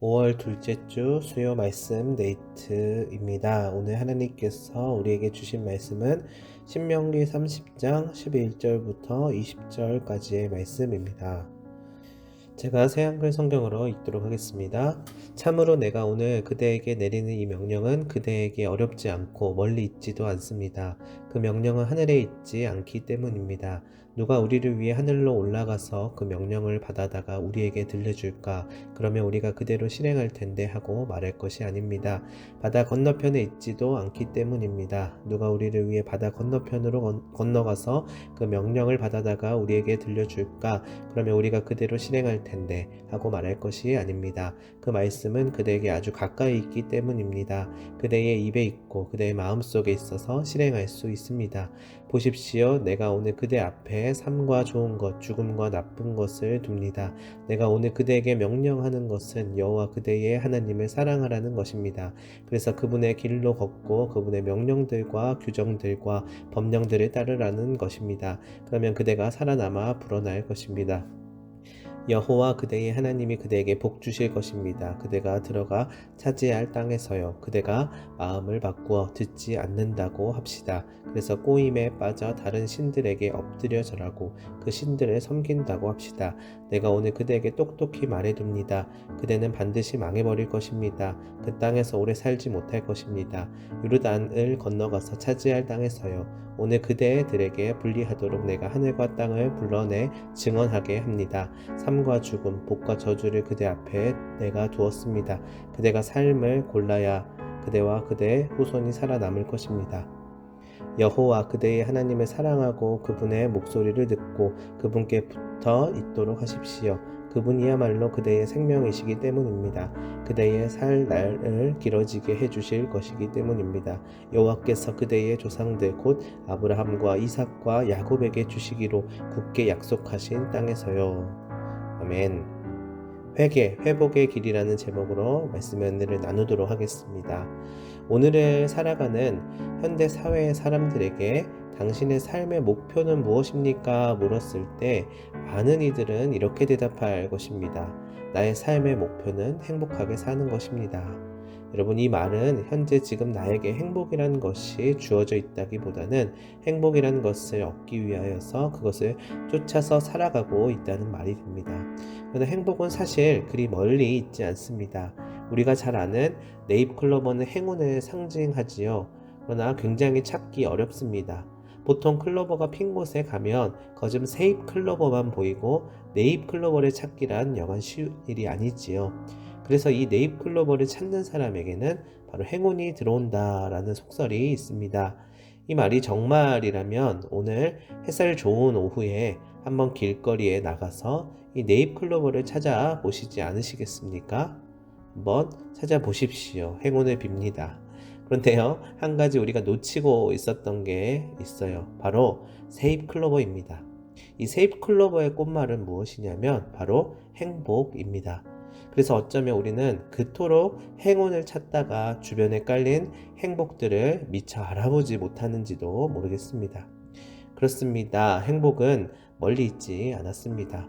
5월 둘째 주 수요 말씀 네이트입니다. 오늘 하나님께서 우리에게 주신 말씀은 신명기 30장 11절부터 20절까지의 말씀입니다. 제가 새 한글 성경으로 읽도록 하겠습니다. 참으로 내가 오늘 그대에게 내리는 이 명령은 그대에게 어렵지 않고 멀리 있지도 않습니다. 그 명령은 하늘에 있지 않기 때문입니다. 누가 우리를 위해 하늘로 올라가서 그 명령을 받아다가 우리에게 들려줄까? 그러면 우리가 그대로 실행할 텐데 하고 말할 것이 아닙니다. 바다 건너편에 있지도 않기 때문입니다. 누가 우리를 위해 바다 건너편으로 건- 건너가서 그 명령을 받아다가 우리에게 들려줄까? 그러면 우리가 그대로 실행할 텐데 하고 말할 것이 아닙니다. 그 말씀은 그대에게 아주 가까이 있기 때문입니다. 그대의 입에 있고 그대의 마음속에 있어서 실행할 수 있습니다. 보십시오. 내가 오늘 그대 앞에 삶과 좋은 것, 죽음과 나쁜 것을 둡니다. 내가 오늘 그대에게 명령하는 것은 여호와 그대의 하나님을 사랑하라는 것입니다. 그래서 그분의 길로 걷고 그분의 명령들과 규정들과 법령들을 따르라는 것입니다. 그러면 그대가 살아남아 불어날 것입니다. 여호와 그대의 하나님이 그대에게 복 주실 것입니다. 그대가 들어가 차지할 땅에서요. 그대가 마음을 바꾸어 듣지 않는다고 합시다. 그래서 꼬임에 빠져 다른 신들에게 엎드려 절하고 그 신들을 섬긴다고 합시다. 내가 오늘 그대에게 똑똑히 말해둡니다. 그대는 반드시 망해버릴 것입니다. 그 땅에서 오래 살지 못할 것입니다. 요르단을 건너가서 차지할 땅에서요. 오늘 그대들에게 분리하도록 내가 하늘과 땅을 불러내 증언하게 합니다. 삶과 죽음, 복과 저주를 그대 앞에 내가 두었습니다. 그대가 삶을 골라야 그대와 그대의 후손이 살아남을 것입니다. 여호와 그대의 하나님을 사랑하고 그분의 목소리를 듣고 그분께 붙어 있도록 하십시오. 그분이야말로 그대의 생명이시기 때문입니다. 그대의 살 날을 길어지게 해주실 것이기 때문입니다. 여호와께서 그대의 조상들 곧 아브라함과 이삭과 야곱에게 주시기로 굳게 약속하신 땅에서요. 아멘. 회개, 회복의 길이라는 제목으로 말씀의 은혜를 나누도록 하겠습니다. 오늘을 살아가는 현대 사회의 사람들에게 당신의 삶의 목표는 무엇입니까? 물었을 때 많은 이들은 이렇게 대답할 것입니다. 나의 삶의 목표는 행복하게 사는 것입니다. 여러분, 이 말은 현재 지금 나에게 행복이라는 것이 주어져 있다기보다는 행복이라는 것을 얻기 위하여서 그것을 쫓아서 살아가고 있다는 말이 됩니다. 그러나 행복은 사실 그리 멀리 있지 않습니다. 우리가 잘 아는 네잎 클로버는 행운을 상징하지요. 그러나 굉장히 찾기 어렵습니다. 보통 클로버가 핀 곳에 가면 거즘 세잎 클로버만 보이고 네잎 클로버를 찾기란 여간 쉬운 일이 아니지요. 그래서 이 네잎 클로버를 찾는 사람에게는 바로 행운이 들어온다라는 속설이 있습니다. 이 말이 정말이라면 오늘 햇살 좋은 오후에 한번 길거리에 나가서 이 네잎 클로버를 찾아보시지 않으시겠습니까? 한번 찾아보십시오. 행운을 빕니다. 그런데요, 한 가지 우리가 놓치고 있었던 게 있어요. 바로 세잎 클로버입니다. 이 세잎 클로버의 꽃말은 무엇이냐면 바로 행복입니다. 그래서 어쩌면 우리는 그토록 행운을 찾다가 주변에 깔린 행복들을 미처 알아보지 못하는지도 모르겠습니다. 그렇습니다. 행복은 멀리 있지 않았습니다.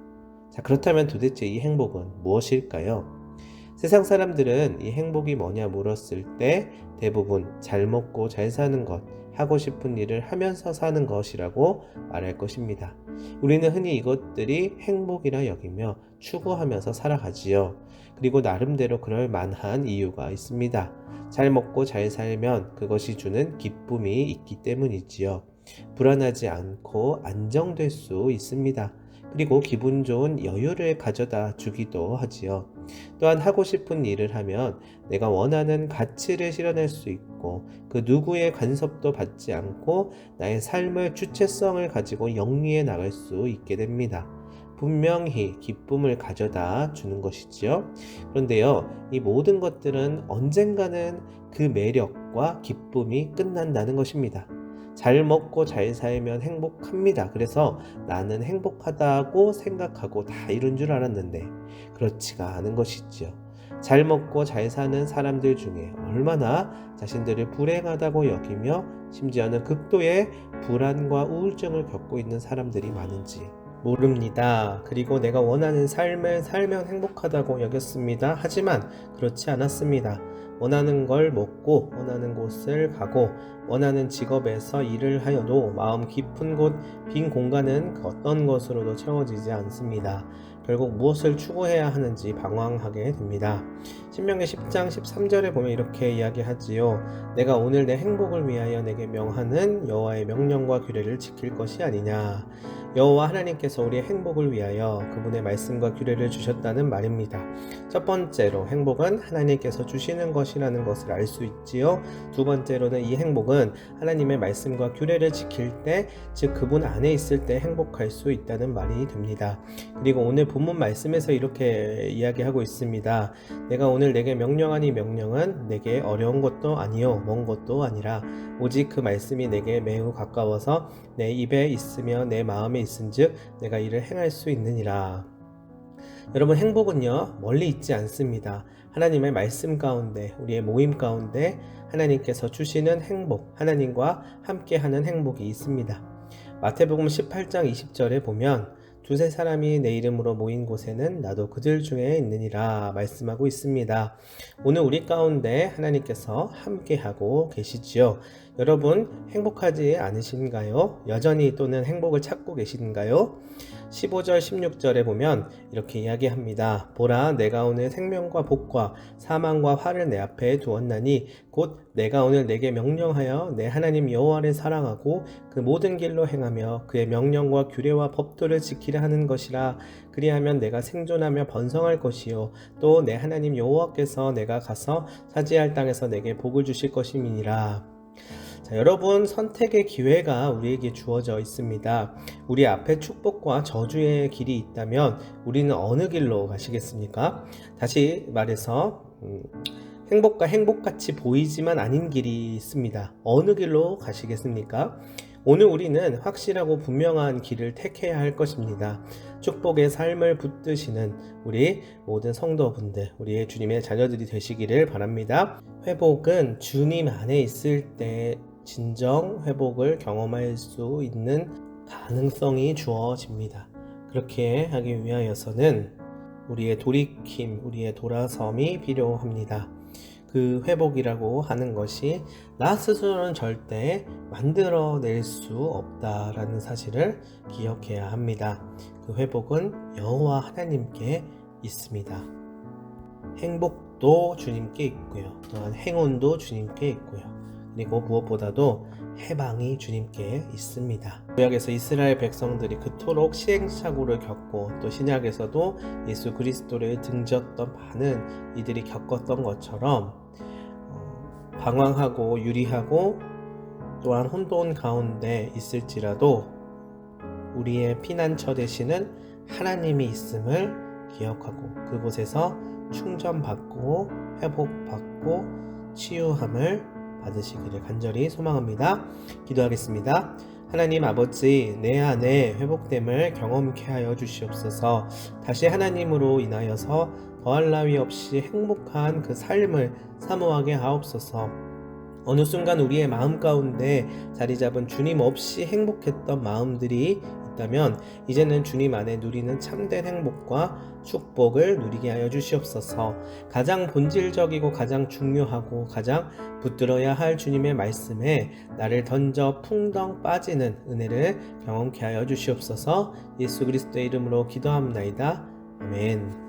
자, 그렇다면 도대체 이 행복은 무엇일까요? 세상 사람들은 이 행복이 뭐냐 물었을 때 대부분 잘 먹고 잘 사는 것, 하고 싶은 일을 하면서 사는 것이라고 말할 것입니다. 우리는 흔히 이것들이 행복이라 여기며 추구하면서 살아가지요. 그리고 나름대로 그럴 만한 이유가 있습니다. 잘 먹고 잘 살면 그것이 주는 기쁨이 있기 때문이지요. 불안하지 않고 안정될 수 있습니다. 그리고 기분 좋은 여유를 가져다 주기도 하지요. 또한 하고 싶은 일을 하면 내가 원하는 가치를 실현할 수 있고 그 누구의 간섭도 받지 않고 나의 삶의 주체성을 가지고 영리해 나갈 수 있게 됩니다. 분명히 기쁨을 가져다 주는 것이지요. 그런데요, 이 모든 것들은 언젠가는 그 매력과 기쁨이 끝난다는 것입니다. 잘 먹고 잘 살면 행복합니다. 그래서 나는 행복하다고 생각하고 다 이룬 줄 알았는데 그렇지가 않은 것이지요. 잘 먹고 잘 사는 사람들 중에 얼마나 자신들을 불행하다고 여기며 심지어는 극도의 불안과 우울증을 겪고 있는 사람들이 많은지 모릅니다. 그리고 내가 원하는 삶을 살면 행복하다고 여겼습니다. 하지만 그렇지 않았습니다. 원하는 걸 먹고 원하는 곳을 가고 원하는 직업에서 일을 하여도 마음 깊은 곳 빈 공간은 그 어떤 것으로도 채워지지 않습니다. 결국 무엇을 추구해야 하는지 방황하게 됩니다. 신명기 10장 13절에 보면 이렇게 이야기하지요. 내가 오늘 내 행복을 위하여 내게 명하는 여호와의 명령과 규례를 지킬 것이 아니냐. 여호와 하나님께서 우리의 행복을 위하여 그분의 말씀과 규례를 주셨다는 말입니다. 첫 번째로 행복은 하나님께서 주시는 것이라는 것을 알 수 있지요. 두 번째로는 이 행복은 하나님의 말씀과 규례를 지킬 때, 즉 그분 안에 있을 때 행복할 수 있다는 말이 됩니다. 그리고 오늘 본문 말씀에서 이렇게 이야기하고 있습니다. 내가 오늘 내게 명령하니 명령은 내게 어려운 것도 아니요 먼 것도 아니라 오직 그 말씀이 내게 매우 가까워서 내 입에 있으며 내 마음에 있은즉 내가 이를 행할 수 있느니라. 여러분 행복은요 멀리 있지 않습니다. 하나님의 말씀 가운데 우리의 모임 가운데 하나님께서 주시는 행복, 하나님과 함께하는 행복이 있습니다. 마태복음 18장 20절에 보면 두세 사람이 내 이름으로 모인 곳에는 나도 그들 중에 있느니라 말씀하고 있습니다. 오늘 우리 가운데 하나님께서 함께하고 계시지요. 여러분 행복하지 않으신가요? 여전히 또는 행복을 찾고 계신가요? 15절 16절에 보면 이렇게 이야기합니다. 보라 내가 오늘 생명과 복과 사망과 화를 내 앞에 두었나니 곧 내가 오늘 내게 명령하여 내 하나님 여호와를 사랑하고 그 모든 길로 행하며 그의 명령과 규례와 법도를 지키려 하는 것이라 그리하면 내가 생존하며 번성할 것이요 또 내 하나님 여호와께서 내가 가서 사지할 땅에서 내게 복을 주실 것임이니라 자, 여러분 선택의 기회가 우리에게 주어져 있습니다. 우리 앞에 축복과 저주의 길이 있다면 우리는 어느 길로 가시겠습니까? 다시 말해서 음, 행복과 행복같이 보이지만 아닌 길이 있습니다. 어느 길로 가시겠습니까? 오늘 우리는 확실하고 분명한 길을 택해야 할 것입니다. 축복의 삶을 붙드시는 우리 모든 성도분들, 우리의 주님의 자녀들이 되시기를 바랍니다. 회복은 주님 안에 있을 때 진정 회복을 경험할 수 있는 가능성이 주어집니다. 그렇게 하기 위하여서는 우리의 돌이킴, 우리의 돌아섬이 필요합니다. 그 회복이라고 하는 것이 나 스스로는 절대 만들어낼 수 없다라는 사실을 기억해야 합니다. 그 회복은 여호와 하나님께 있습니다. 행복도 주님께 있고요. 또한 행운도 주님께 있고요. 그리고 무엇보다도 해방이 주님께 있습니다. 구약에서 이스라엘 백성들이 그토록 시행착오를 겪고 또 신약에서도 예수 그리스도를 등졌던 많은 이들이 겪었던 것처럼 어, 방황하고 유리하고 또한 혼돈 가운데 있을지라도 우리의 피난처 되시는 하나님이 있음을 기억하고 그곳에서 충전받고 회복받고 치유함을 받으시기를 간절히 소망합니다. 기도하겠습니다. 하나님 아버지, 내 안에 회복됨을 경험케 하여 주시옵소서. 다시 하나님으로 인하여서 더할 나위 없이 행복한 그 삶을 사모하게 하옵소서. 어느 순간 우리의 마음 가운데 자리 잡은 주님 없이 행복했던 마음들이 있다면 이제는 주님 안에 누리는 참된 행복과 축복을 누리게 하여 주시옵소서. 가장 본질적이고 가장 중요하고 가장 붙들어야 할 주님의 말씀에 나를 던져 풍덩 빠지는 은혜를 경험케 하여 주시옵소서. 예수 그리스도의 이름으로 기도합나이다. 아멘.